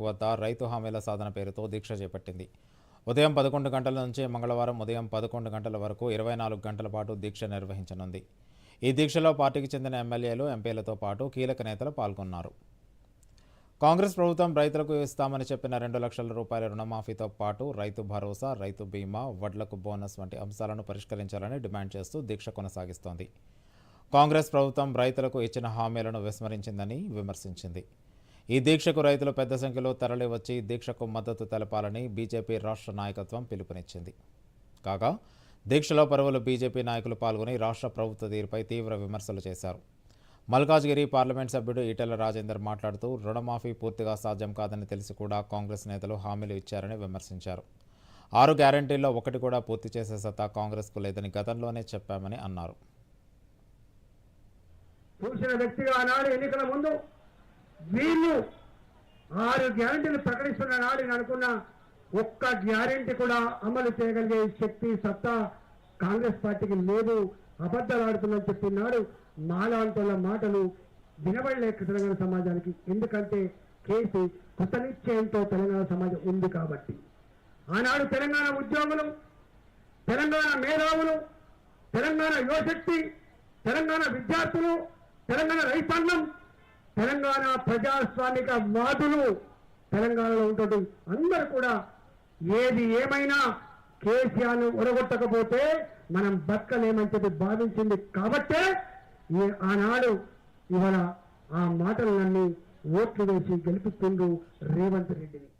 వద్ద రైతు హామీల సాధన పేరుతో దీక్ష చేపట్టింది. ఉదయం పదకొండు గంటల నుంచి మంగళవారం ఉదయం పదకొండు గంటల వరకు ఇరవై నాలుగు గంటల పాటు దీక్ష నిర్వహించనుంది. ఈ దీక్షలో పార్టీకి చెందిన ఎమ్మెల్యేలు ఎంపీలతో పాటు కీలక నేతలు పాల్గొన్నారు. కాంగ్రెస్ ప్రభుత్వం రైతులకు ఇస్తామని చెప్పిన రెండు లక్షల రూపాయల రుణమాఫీతో పాటు రైతు భరోసా రైతు బీమా వడ్లకు బోనస్ వంటి అంశాలను పరిష్కరించాలని డిమాండ్ చేస్తూ దీక్ష కొనసాగిస్తోంది. కాంగ్రెస్ ప్రభుత్వం రైతులకు ఇచ్చిన హామీలను విస్మరించిందని విమర్శించింది. ఈ దీక్షకు రైతులు పెద్ద సంఖ్యలో తరలివచ్చి దీక్షకు మద్దతు తెలపాలని బీజేపీ రాష్ట్ర నాయకత్వం పిలుపునిచ్చింది. కాగా దీక్షలో పరువులు బీజేపీ నాయకులు పాల్గొని రాష్ట్ర ప్రభుత్వ తీరుపై తీవ్ర విమర్శలు చేశారు. మల్కాజ్గిరి పార్లమెంట్ సభ్యుడు ఈటెల రాజేందర్ మాట్లాడుతూ రుణమాఫీ పూర్తిగా సాధ్యం కాదని తెలిసి కూడా కాంగ్రెస్ నేతలు హామీలు ఇచ్చారని విమర్శించారు. ఆరు గ్యారంటీల్లో ఒకటి కూడా పూర్తి చేసే సత్తా కాంగ్రెస్కు లేదని గతంలోనే చెప్పామని అన్నారు. చూసిన వ్యక్తిగా ఎన్నికల ముందు వీళ్ళు ఆరు గ్యారంటీలు ప్రకటిస్తున్న నాడు అనుకున్న ఒక్క గ్యారెంటీ కూడా అమలు చేయగలిగే శక్తి సత్తా కాంగ్రెస్ పార్టీకి లేదు. అబద్ధాలు ఆడుతుందని చెప్పినాడు. మాలాంటోళ్ళ మాటలు వినబడలేక తెలంగాణ సమాజానికి. ఎందుకంటే కేసీ కృత నిశ్చయంతో తెలంగాణ సమాజం ఉంది కాబట్టి. ఆనాడు తెలంగాణ ఉద్యోగులు తెలంగాణ మేధావులు తెలంగాణ యువశక్తి తెలంగాణ విద్యార్థులు తెలంగాణ రైతాంగం తెలంగాణ ప్రజాస్వామిక వాదులు తెలంగాణలో ఉంటుంది అందరూ కూడా ఏది ఏమైనా కేసీఆర్ను ఒడగొట్టకపోతే మనం బతకలేమని చెప్పి భావించింది కాబట్టే ఈ ఆనాడు ఇవాళ ఆ మాటలన్నీ ఓట్లు వేసి గెలిపిస్తుండ్రు రేవంత్ రెడ్డిని.